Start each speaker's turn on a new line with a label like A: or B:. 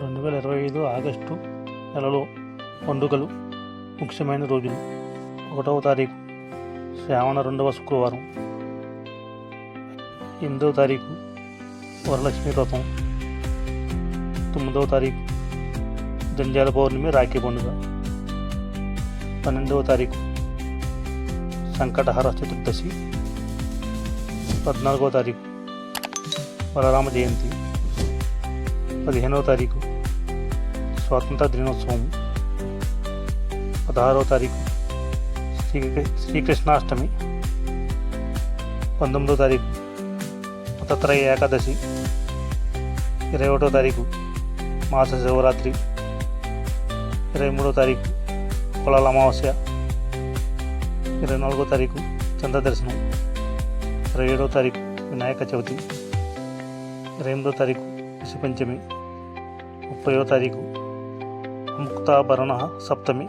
A: రెండు వేల ఇరవై ఐదు ఆగస్టు నెలలో పండుగలు ముఖ్యమైన రోజులు. ఒకటవ తారీఖు శ్రావణ రెండవ శుక్రవారం. ఎనిమిదవ తారీఖు వరలక్ష్మి వ్రతం. తొమ్మిదవ తారీఖు జంజాల పౌర్ణమి రాఖీ పండుగ. పన్నెండవ తారీఖు సంకటహర చతుర్దశి. పద్నాలుగవ తారీఖు బలరామ జయంతి. పదిహేనవ తారీఖు. స్వాతంత్ర దినోత్సవం. పదహారవ తారీఖు. శ్రీ శ్రీకృష్ణాష్టమి. పంతొమ్మిదవ తారీఖు. మతత్రయ ఏకాదశి. ఇరవై ఒకటో తారీఖు. మాస శివరాత్రి. ఇరవై మూడో తారీఖు. కులాల అమావాస్య. ఇరవై నాలుగో తారీఖు చంద్ర దర్శనం. ఇరవై ఏడవ తారీఖు వినాయక చవితి. ఇరవై ఎనిమిదో తారీఖు విషు పంచమి ముప్పయో తారీఖు ముక్తాభరణ సప్తమి.